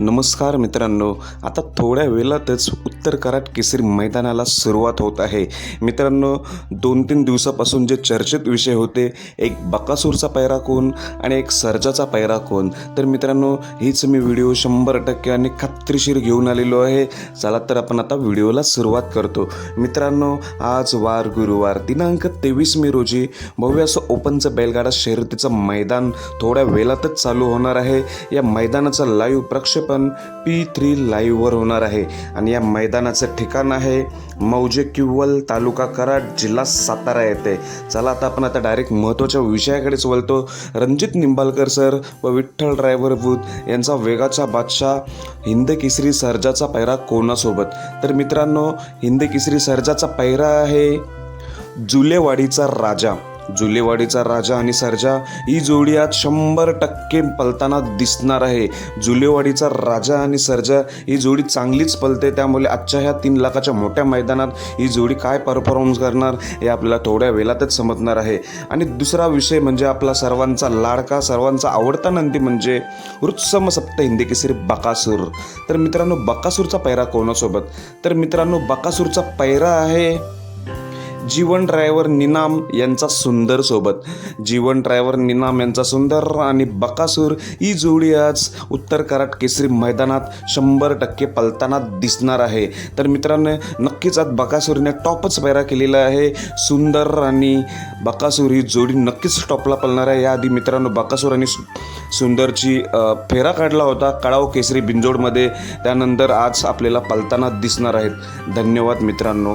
नमस्कार मित्रांनो आता थोड्या वेळातच उत्तर कराड केसरी मैदानाला सुरुवात होत आहे. मित्रांनो दोन तीन दिवसापासून जे चर्चेत विषय होते एक बकासूरचा पैरा कोण आणि एक सर्जाचा पैरा कोण? तर मित्रांनो हीच मी व्हिडिओ शंभर टक्के आणि खात्रीशीर घेऊन आलेलो आहे. चला तर आपण आता व्हिडिओला सुरुवात करतो. मित्रांनो आज वार गुरुवार दिनांक तेवीस मे रोजी भव्य असं ओपनचं बैलगाडा शर्यतीचं मैदान थोड्या वेळातच चालू होणार आहे. या मैदानाचं लाईव्ह प्रक्षेपण पी थ्री लाईव्हवर होणार आहे. आणि या मैदानाचं ठिकाण आहे मौजे किव्वल तालुका कराड जिल्हा सातारा येथे. चला आता आपण आता डायरेक्ट महत्त्वाच्या विषयाकडेच वळतो. रणजित निंबाळकर सर व विठ्ठल ड्रायव्हर बुध यांचा वेगाचा बादशाह हिंद केसरी सर्जाचा पैरा कोणासोबत? तर मित्रांनो हिंद केसरी सर्जाचा पैरा आहे जुलेवाडीचा राजा. जुलेवाडीचा राजा आणि सर्जा ही जोडी आज शंभर टक्के पलताना दिसणार आहे. जुलेवाडीचा राजा आणि सर्जा ही जोडी चांगलीच पलते. त्यामुळे आजच्या ह्या तीन लाखाच्या मोठ्या मैदानात ही जोडी काय परफॉर्मन्स करणार हे आपल्याला थोड्या वेळातच समजणार आहे. आणि दुसरा विषय म्हणजे आपला सर्वांचा लाडका सर्वांचा आवडता नंदी म्हणजे रुत्सम सप्त हिंदी केसरी बकासूर. तर मित्रांनो बकासूरचा पैरा कोणासोबत? तर मित्रांनो बकासूरचा पैरा आहे जीवन ड्रायव्हर निनाम यांचा सुंदर सोबत. जीवन ड्रायव्हर निनाम यांचा सुंदर आणि बकासूर. ही जोडी आज उत्तर कराट केसरी मैदानात शंभर टक्के पलताना दिसणार आहे. तर मित्रांनो नक्कीच आज बकासूरने टॉपच पैरा केलेला आहे. सुंदर आणि बकासूर ही जोडी नक्कीच टॉपला पलणार आहे. याआधी मित्रांनो बकासूर आणि सुंदरची फेरा काढला होता कळाव केसरी बिंजोडमध्ये त्यानंतर आज आपल्याला पलताना दिसणार आहेत. धन्यवाद मित्रांनो.